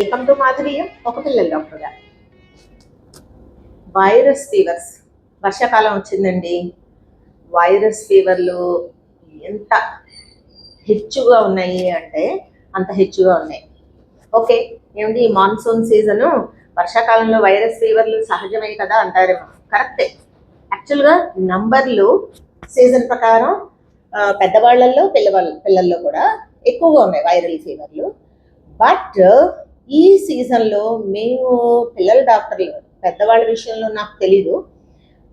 Welcome to మాధవీయం ఒక పిల్లల గారు వైరస్ ఫీవర్స్. వర్షాకాలం వచ్చిందండి. వైరస్ ఫీవర్లు ఎంత హెచ్చుగా ఉన్నాయి అంటే అంత హెచ్చుగా ఉన్నాయి. ఓకే ఏమిటి మాన్సూన్ సీజను వర్షాకాలంలో వైరస్ ఫీవర్లు సహజమే కదా అంటారేమో. కరెక్టే. యాక్చువల్గా నంబర్లు సీజన్ ప్రకారం పెద్దవాళ్ళల్లో పిల్లవాళ్ళ పిల్లల్లో కూడా ఎక్కువగా ఉన్నాయి వైరల్ ఫీవర్లు. బట్ ఈ సీజన్లో మేము పిల్లల డాక్టర్లు పెద్దవాళ్ళ విషయంలో నాకు తెలీదు.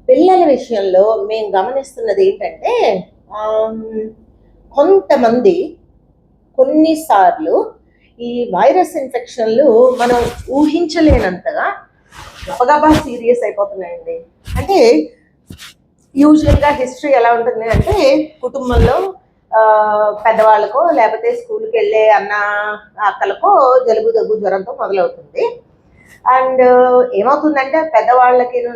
పిల్లల విషయంలో మేము గమనిస్తున్నది ఏంటంటే కొంతమంది కొన్నిసార్లు ఈ వైరస్ ఇన్ఫెక్షన్లు మనం ఊహించలేనంతగా గబగబా సీరియస్ అయిపోతున్నాయండి. అంటే యూజువల్గా హిస్టరీ ఎలా ఉంటుంది అంటే కుటుంబంలో పెద్దవాళ్ళకో లేకపోతే స్కూల్కి వెళ్ళే అన్న అక్కలకో జలుబు దగ్గు జ్వరంతో మొదలవుతుంది. అండ్ ఏమవుతుందంటే పెద్దవాళ్ళకిను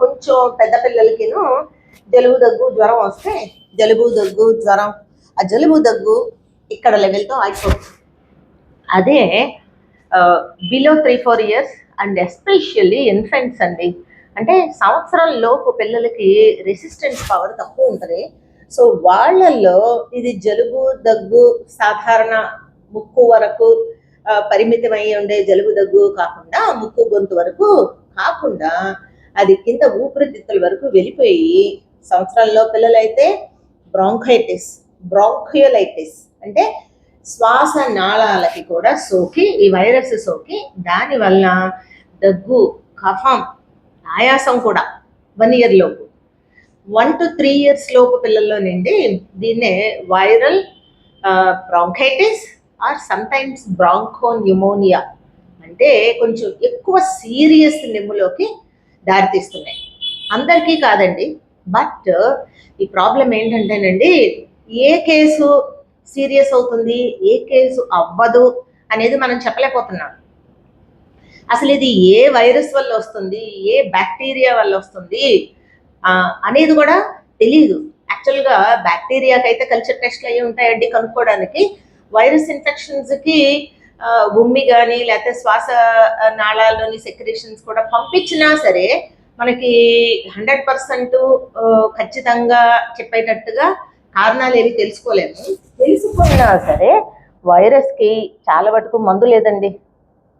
కొంచెం పెద్ద పిల్లలకిను జలుబు దగ్గు జ్వరం వస్తే జలుబు దగ్గు జ్వరం ఆ జలుబు దగ్గు ఇక్కడ లెవెల్తో అయిపోతుంది అదే below three four years and especially infants అండి. అంటే సంవత్సరం లోపు పిల్లలకి రెసిస్టెన్స్ పవర్ తక్కువ ఉంటుంది. సో వాళ్ళల్లో ఇది జలుబు దగ్గు సాధారణ ముక్కు వరకు పరిమితమై ఉండే జలుబు దగ్గు కాకుండా ముక్కు గొంతు వరకు కాకుండా అది కింద ఊపిరితిత్తుల వరకు వెళ్ళిపోయి సంవత్సరాల్లో పిల్లలైతే బ్రాంకైటిస్ బ్రాంకియోలైటిస్ అంటే శ్వాస నాళాలకి కూడా సోకి ఈ వైరస్ సోకి దానివల్ల దగ్గు కఫం ఆయాసం కూడా వన్ ఇయర్లోపు. వన్ టు త్రీ ఇయర్స్ లోపు పిల్లల్లో నుండి దీన్నే viral bronchitis or sometimes bronchopneumonia అంటే కొంచెం ఎక్కువ సీరియస్ నిమ్ములోకి దారితీస్తున్నాయి. అందరికీ కాదండి బట్ ఈ ప్రాబ్లం ఏంటంటేనండి ఏ కేసు సీరియస్ అవుతుంది ఏ కేసు అవ్వదు అనేది మనం చెప్పలేకపోతున్నాం. అసలు ఇది ఏ వైరస్ వల్ల వస్తుంది ఏ బ్యాక్టీరియా వల్ల వస్తుంది అనేది కూడా తెలియదు యాక్చువల్గా బ్యాక్టీరియాకి అయితే కల్చర్ టెస్ట్లు అయ్యి ఉంటాయండి కనుక్కోవడానికి వైరస్ ఇన్ఫెక్షన్స్కి ఉమ్మి కానీ లేకపోతే శ్వాస నాళాల్లోని సెక్రేషన్స్ కూడా పంపించినా సరే మనకి హండ్రెడ్ పర్సెంట్ ఖచ్చితంగా చెప్పేటట్టుగా కారణాలు ఏవి తెలుసుకోలేము. తెలుసుకున్నా సరే వైరస్కి చాలా వరకు మందు లేదండి.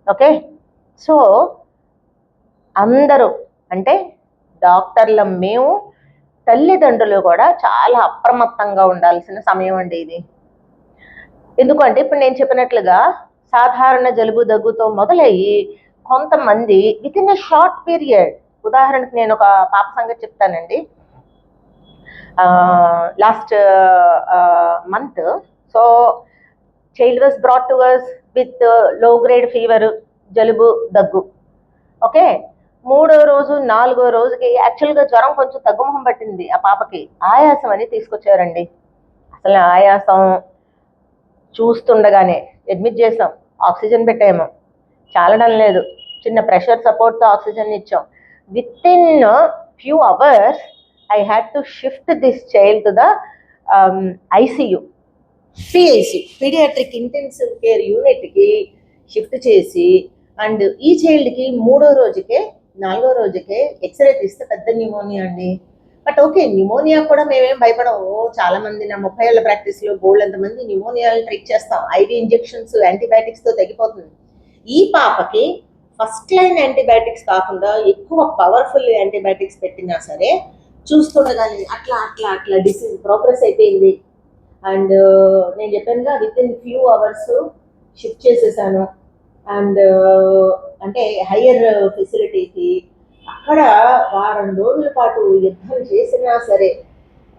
ఓకే? సో అందరూ అంటే డాక్టర్ల మేము తల్లిదండ్రులు కూడా చాలా అప్రమత్తంగా ఉండాల్సిన సమయం అండి ఇది. ఎందుకంటే ఇప్పుడు నేను చెప్పినట్లుగా సాధారణ జలుబు దగ్గుతో మొదలయ్యి కొంతమంది with in a short period ఉదాహరణకు నేను ఒక పాప సంగతి చెప్తానండి. Last month so child was brought to worse with low grade fever జలుబు దగ్గు. ఓకే మూడో రోజు నాలుగో రోజుకి యాక్చువల్గా జ్వరం కొంచెం తగ్గుముఖం పట్టింది ఆ పాపకి. ఆయాసం అని తీసుకొచ్చారండి. అసలు ఆయాసం చూస్తుండగానే అడ్మిట్ చేసాం. ఆక్సిజన్ పెట్టాము. చాలడం లేదు. చిన్న ప్రెషర్ సపోర్ట్తో ఆక్సిజన్ ఇచ్చాం. With in few hours I had to shift this child to the ICU PIC paediatric intensive care యూనిట్కి షిఫ్ట్ చేసి అండ్ ఈ చైల్డ్కి మూడో రోజుకే నాలుగో రోజుకే ఎక్స్రే తీస్తే పెద్ద న్యూమోనియా అండి. బట్ ఓకే న్యూమోనియా కూడా మేమేం భయపడము. చాలా మంది నా ముప్పై ఏళ్ళ ప్రాక్టీస్లో బోల్డ్ ఎంతమంది న్యూమోనియాలు ట్రీట్ చేస్తాం. ఐవి ఇంజెక్షన్స్ యాంటీబయాటిక్స్తో తగ్గిపోతుంది ఈ పాపకి ఫస్ట్ లైన్ యాంటీబయాటిక్స్ కాకుండా ఎక్కువ పవర్ఫుల్ యాంటీబయాటిక్స్ పెట్టినా సరే చూస్తుండగానే అట్లా అట్లా అట్లా డిసీజ్ ప్రోగ్రెస్ అయిపోయింది. అండ్ నేను చెప్పానుగా with in few hours shift చేసేసాను. అండ్ అంటే హయ్యర్ ఫెసిలిటీకి అక్కడ వారం రోజుల పాటు యుద్ధం చేసినా సరే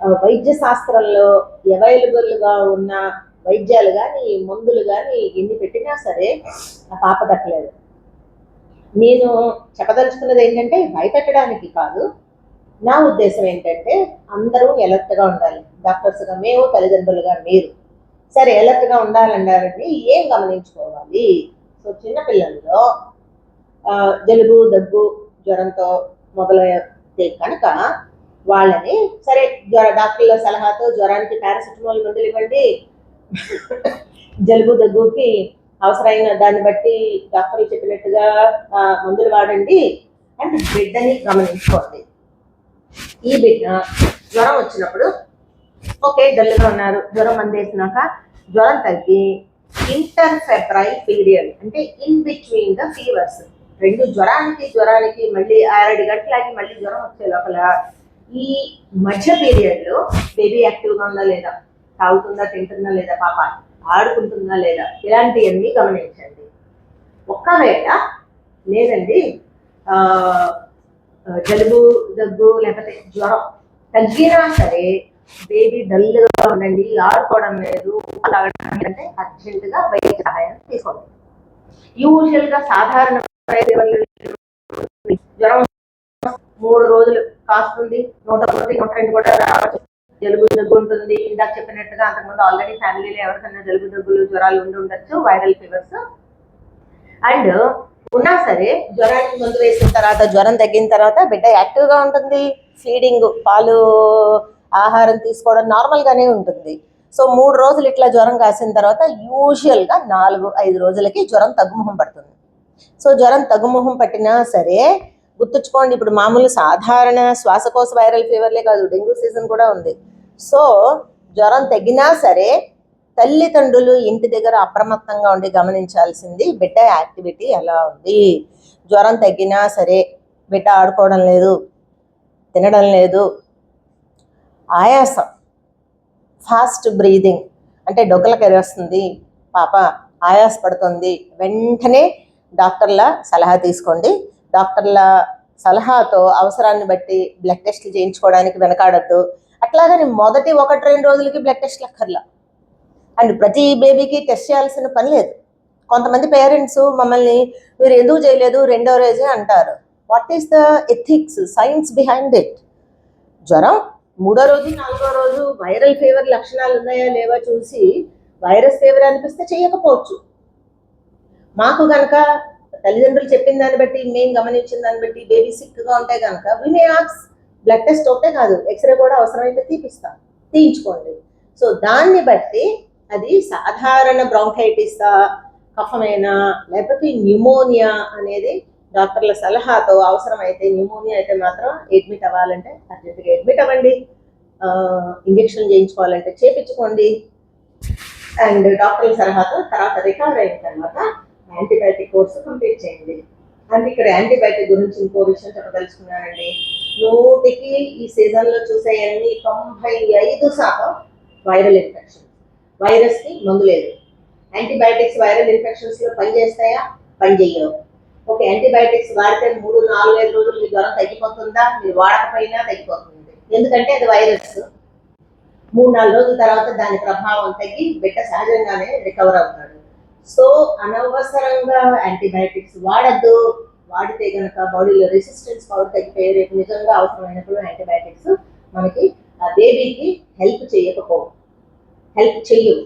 వైద్య శాస్త్రంలో అవైలబుల్గా ఉన్న వైద్యాలు కానీ మందులు కానీ ఎన్ని పెట్టినా సరే ఆ పాప దక్కలేదు నేను చెప్పదలుచుకున్నది ఏంటంటే భయపెట్టడానికి కాదు. నా ఉద్దేశం ఏంటంటే అందరూ ఎలర్ట్గా ఉండాలి. డాక్టర్స్గా మేము తల్లిదండ్రులుగా మీరు. సరే ఎలర్ట్గా ఉండాలన్నారంటే ఏం గమనించుకోవాలి? సో చిన్నపిల్లల్లో జలుబు దగ్గు జ్వరంతో మొదలైతే కనుక వాళ్ళని సరే జ్వర డాక్టర్ల సలహాతో జ్వరానికి పారాసిటమాల్ మందులు ఇవ్వండి. జలుబు దగ్గుకి అవసరమైన దాన్ని బట్టి డాక్టర్లు చెప్పినట్టుగా మందులు వాడండి. అండ్ బిడ్డని గమనించుకోండి. ఈ బిడ్డ జ్వరం వచ్చినప్పుడు ఓకే డల్గా ఉన్నారు జ్వరం అందేసినాక జ్వరం తగ్గి ఇంటర్ ఫెబ్రైల్ పీరియడ్ అంటే ఇన్ బిట్వీన్ ద ఫీవర్స్ రెండు జ్వరానికి జ్వరానికి మళ్ళీ ఆరేడు గంటలకి మళ్ళీ జ్వరం వచ్చే లోపల ఈ మధ్య పీరియడ్లో బేబీ యాక్టివ్గా ఉందా లేదా? తాగుతుందా తింటుందా లేదా పాప? ఆడుకుంటుందా లేదా? ఇలాంటివన్నీ గమనించండి. ఒక్కవేళ లేదండి జలుబు దగ్గు లేకపోతే జ్వరం తగ్గినా సరే బేబీ డల్గా ఉండండి ఆడుకోవడం లేదు తాగడం అంటే అర్జెంటుగా వైద్య సహాయం తీసుకోండి. యూజువల్గా సాధారణ జ్వరం మూడు రోజులు కాస్తుంది నూట ఒకటి నూట రెండు కూడా రావచ్చు. జలుబు దగ్గు ఉంటుంది. ఇందాక చెప్పినట్టుగా అంతకుముందు ఆల్రెడీ ఫ్యామిలీలో ఎవరికైనా జలుబు దగ్గులు జ్వరాలు ఉండి ఉండొచ్చు వైరల్ ఫీవర్స్ అండ్ ఉన్నా సరే జ్వరానికి మందు వేసిన తర్వాత జ్వరం తగ్గిన తర్వాత బిడ్డ యాక్టివ్గా ఉంటుంది. ఫీడింగ్ పాలు ఆహారం తీసుకోవడం నార్మల్ గానే ఉంటుంది. సో మూడు రోజులు ఇట్లా జ్వరం కాసిన తర్వాత యూజువల్గా నాలుగు ఐదు రోజులకి జ్వరం తగ్గుముఖం పడుతుంది. సో జ్వరం తగ్గుముఖం పట్టినా సరే గుర్తుంచుకోండి ఇప్పుడు మామూలు సాధారణ శ్వాసకోశ వైరల్ ఫీవర్లే కాదు డెంగ్యూ సీజన్ కూడా ఉంది. సో జ్వరం తగ్గినా సరే తల్లిదండ్రులు ఇంటి దగ్గర అప్రమత్తంగా ఉండి గమనించాల్సింది బిడ్డ యాక్టివిటీ ఎలా ఉంది? జ్వరం తగ్గినా సరే బిడ్డ ఆడుకోవడం లేదు తినడం లేదు ఆయాసం. Fast breathing. అంటే డొక్కలకి వస్తుంది పాప ఆయాస పడుతుంది వెంటనే డాక్టర్ల సలహా తీసుకోండి. డాక్టర్ల సలహాతో అవసరాన్ని బట్టి బ్లడ్ టెస్ట్లు చేయించుకోవడానికి వెనకాడద్దు. అట్లాగని మొదటి ఒకటి రెండు రోజులకి బ్లడ్ టెస్ట్లు అక్కర్లా. అండ్ ప్రతి బేబీకి టెస్ట్ చేయాల్సిన పని లేదు. కొంతమంది పేరెంట్స్ మమ్మల్ని మీరు ఎందుకు చేయలేదు రెండో రోజే అంటారు. What is the ethics science behind it? జ్వరం మూడో రోజు నాలుగో రోజు వైరల్ ఫీవర్ లక్షణాలు ఉన్నాయా లేవా చూసి వైరస్ ఫీవర్ అనిపిస్తే చేయకపోవచ్చు. మాకు కనుక తల్లిదండ్రులు చెప్పిన దాన్ని బట్టి మేము గమనించిన దాన్ని బట్టి బేబీ సిక్గా ఉంటే కనుక వి మే ఆక్స్ బ్లడ్ టెస్ట్ ఒకటే కాదు ఎక్స్రే కూడా అవసరమైతే తీపిస్తాం తీయించుకోండి. సో దాన్ని బట్టి అది సాధారణ బ్రాంకైటిస్ కఫమైనా లేకపోతే న్యూమోనియా అనేది డాక్టర్ల సలహాతో అవసరమైతే న్యూమోనియా అయితే మాత్రం అడ్మిట్ అవ్వాలంటే అర్జెంటుగా అడ్మిట్ అవ్వండి. ఇంజెక్షన్ చేయించుకోవాలంటే చేపించుకోండి. అండ్ డాక్టర్ల సలహాతో తర్వాత రికవర్ అయిన తర్వాత యాంటీబయాటిక్ కోర్సు కంప్లీట్ చేయండి. అంటే ఇక్కడ యాంటీబయాటిక్ గురించి ఇంకో విషయం చెప్పదలుచుకున్నానండి. నూటికి ఈ సీజన్లో చూసే అన్ని తొంభై ఐదు శాతం వైరల్ ఇన్ఫెక్షన్ వైరస్కి మందు లేదు. యాంటీబయాటిక్స్ వైరల్ ఇన్ఫెక్షన్స్లో పనిచేస్తాయా? పనిచేయవు. ఓకే యాంటీబయాటిక్స్ వాడితే మూడు నాలుగు ఐదు రోజులు మీ జ్వరం తగ్గిపోతుందా? మీరు వాడకపోయినా తగ్గిపోతుంది. ఎందుకంటే అది వైరస్. మూడు నాలుగు రోజుల తర్వాత దాని ప్రభావం తగ్గి బిడ్డ సహజంగానే రికవర్ అవుతాడు. సో అనవసరంగా యాంటీబయాటిక్స్ వాడద్దు. వాడితే కనుక బాడీలో రెసిస్టెన్స్ పవర్ తగ్గిపోయి రేపు నిజంగా అవసరమైనప్పుడు యాంటీబయాటిక్స్ మనకి ఆ బేబీకి హెల్ప్ చేయకపోవు. హెల్ప్ చెయ్యవు.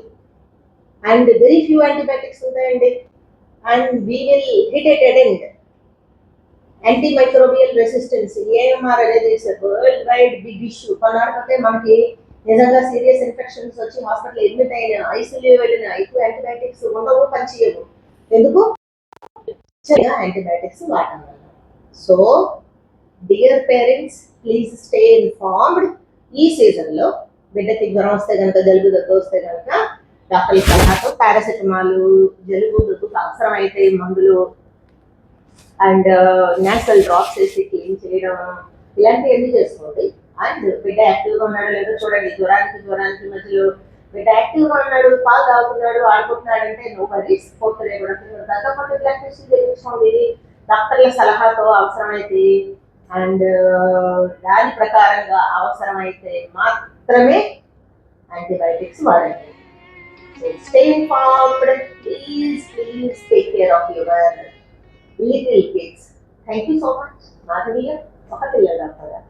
అండ్ వెరీ ఫ్యూ యాంటీబయాటిక్స్ ఉంటాయండి. And we will hit a dead end resistance AMR అనేది వరల్డ్ వైడ్ బిగ్ ఇష్యూ కొన్నాళ్ళకే మనకి నిజంగా సీరియస్ ఇన్ఫెక్షన్స్ వచ్చి హాస్పిటల్ అడ్మిట్ అయిన ఐసీయూ వెళ్ళిన ఎక్కువ యాంటీబయాటిక్స్ ఉండవు పనిచేయవు ఎందుకు? యాంటీబయాటిక్స్ వాడటం వల్ల. So dear parents please stay informed ఈ సీజన్లో బిడ్డకి జ్వరం వస్తే కనుక జలుబు దగ్గర వస్తే కనుక డాక్టర్ల సలహాతో పారాసెటమాల్ జలుబు దగ్గుకు అవసరమైతే మందులు అండ్ న్యాచురల్ డ్రాప్స్ వేసి క్లీన్ చేయడం ఇలాంటివన్నీ చేసుకోండి. అండ్ బిడ్డ యాక్టివ్గా ఉన్నాడో లేదో చూడండి. జ్వరానికి జ్వరానికి మధ్యలో బిడ్డ యాక్టివ్గా ఉన్నాడు పాలు తాగుతున్నాడు ఆడుకుంటున్నాడు అంటే నో వరీస్ ఫోర్త్ కూడా తగ్గకుండా బ్లడ్ టెస్ట్ చేయించుకోండి డాక్టర్ల సలహాతో అవసరమైతే అండ్ దాని ప్రకారంగా అవసరమైతే మాత్రమే యాంటీబయాటిక్స్ వాడండి. So stay informed. Please, please take care of your uh, little kids. Thank you so much. Madhaviya, Pakatilla Dr.